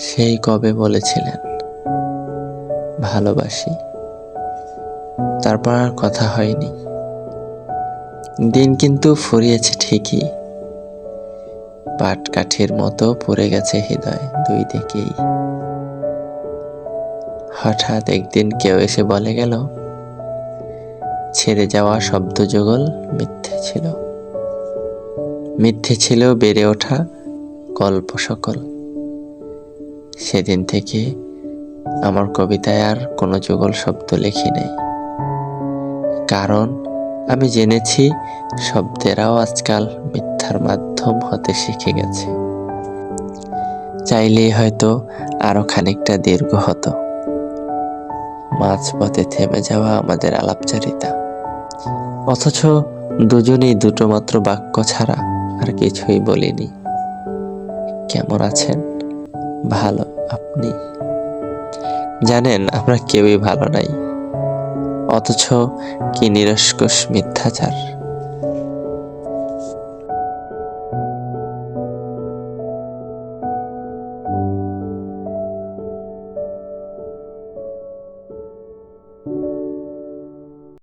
সেই কবে বলেছিলেন, ভালোবাসি। তারপর আর কথা হয়নি। দিন কিন্তু ফুরিয়েছে ঠিকই। পাটকাঠির মতো পড়ে গেছে হৃদয় দুই দিকেই। হঠাৎ একদিন কেউ এসে বলে গেল, ছেড়ে যাওয়া শব্দ যুগল মিথ্যে ছিল। মিথ্যে ছিল বেড়ে ওঠা গল্প সকল। সেদিন থেকে আমার কবিতায় আর কোনো যুগল শব্দ লিখি নাই। কারণ আমি জেনেছি শব্দেরাও আজকাল মিথ্যার মাধ্যম হতে শিখে গেছে। চাইলেই হয়তো আরও খানিকটা দীর্ঘ হতো। মাঝপথে থেমে যাওয়া আমাদের আলাপচারিতা। অথচ দুজনেই দুটো মাত্র বাক্য ছাড়া আর কিছুই বলিনি। কেমন আছেন? ভালো আপনি? জানেন আমরা কেউই ভালো নাই। অথচ কি নিরস্কস মিথ্যাচার।